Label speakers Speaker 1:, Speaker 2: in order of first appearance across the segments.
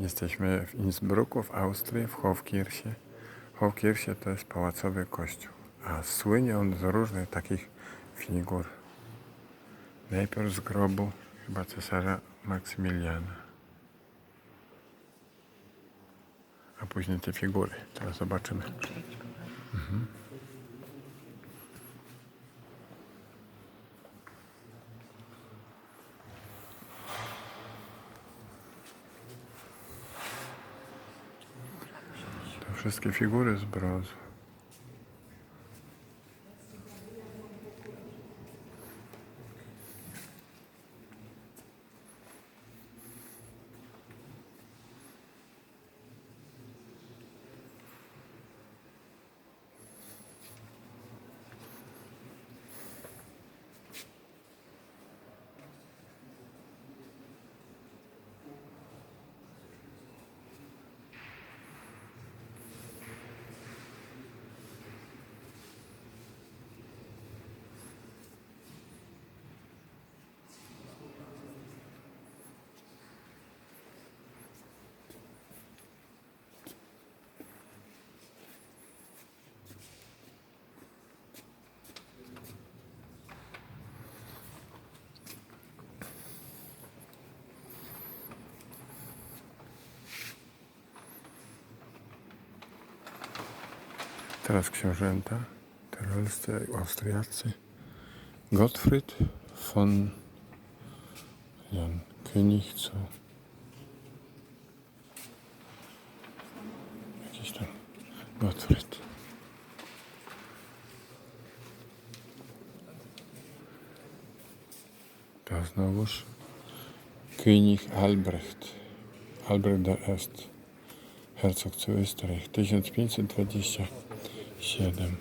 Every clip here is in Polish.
Speaker 1: Jesteśmy w Innsbrucku, w Austrii, w Hofkirche. Hofkirche to jest pałacowy kościół, a słynie on z różnych takich figur. Najpierw z grobu chyba cesarza Maksymiliana, a później te figury. Teraz zobaczymy. To wszystkie figury z brązu. Teraz książęta tyrolscy, austriacy. Gottfried von Jan König, co? Jakiś tam Gottfried. To znowuż König Albrecht. Albrecht Est. Herzog zu Österreich. 1527.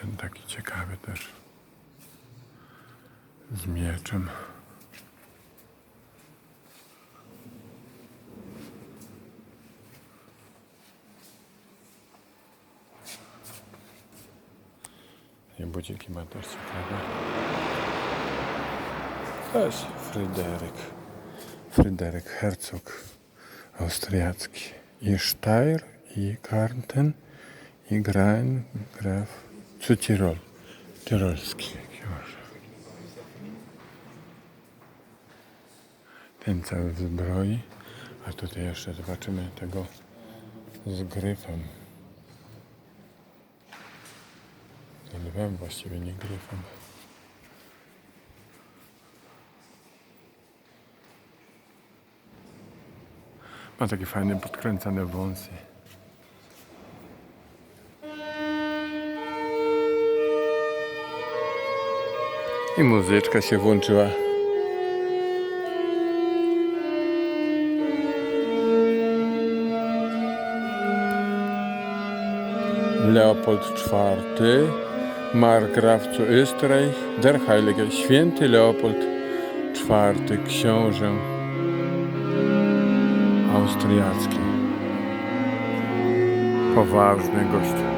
Speaker 1: Ten taki ciekawy też. Z mieczem. I budziki ma też ciekawe. Też Fryderyk. Fryderyk Herzog austriacki. I Steyr, i Karnten, i Grain, Graf zu Tirol. Tyrolski książę. Ten cały w zbroi. A tutaj jeszcze zobaczymy tego z gryfem. Z lwem właściwie, nie gryfem. Ma takie fajne, podkręcane wąsy. I muzyczka się włączyła. Leopold IV, Markgraf zu Österreich, der Heilige, święty Leopold IV, książę austriacki. Poważny gość.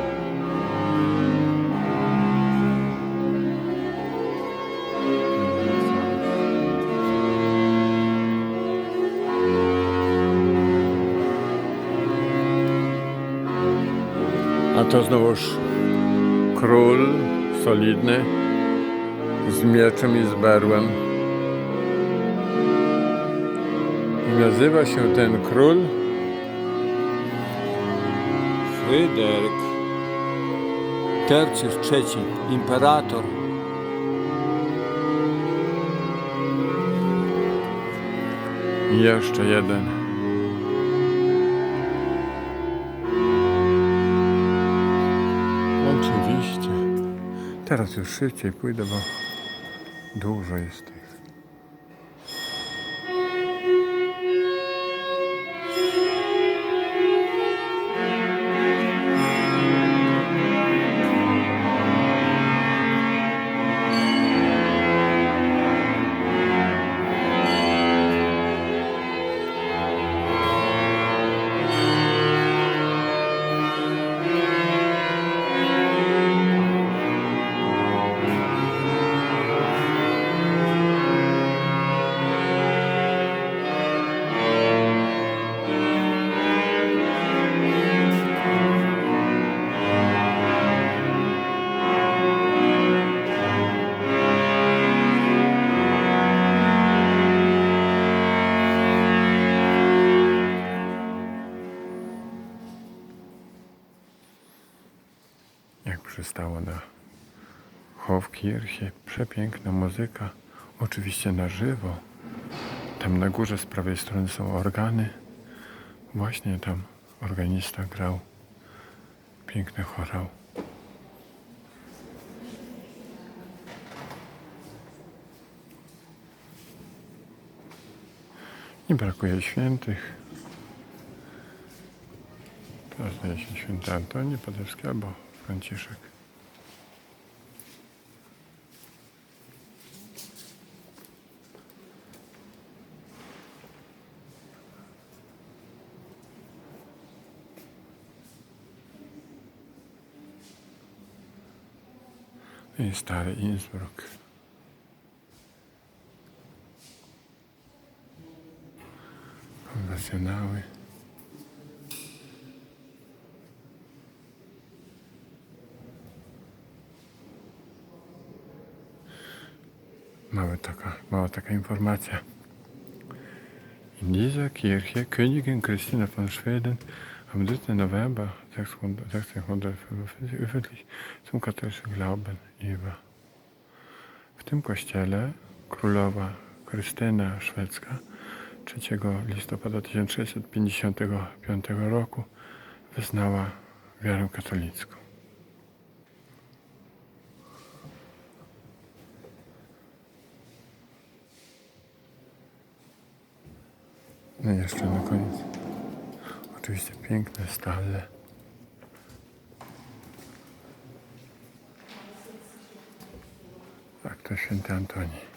Speaker 1: A to znowuż król solidny z mieczem i z berłem. I nazywa się ten król
Speaker 2: Fryderyk. Tercjusz III, imperator.
Speaker 1: i jeszcze jeden. Teraz już szybciej pójdę, bo dużo jest tych. stało na Hofkirche. Przepiękna muzyka, oczywiście na żywo. Tam na górze z prawej strony są organy. Właśnie tam organista grał. Piękny chorał. Nie brakuje świętych. Zdaje się święty Antoni Padewski albo Franciszek. I stary Innsbruck. Konwencjonały. Mała taka, mała taka informacja. In dieser Kirche Königin Christina von Schweden am 3. November 1645 öffentlich zum katholischen Glauben über. W tym kościele królowa Krystyna Szwedzka 3 listopada 1655 roku wyznała wiarę katolicką. No i jeszcze na koniec. Oczywiście piękne stale. Tak, to święty Antoni.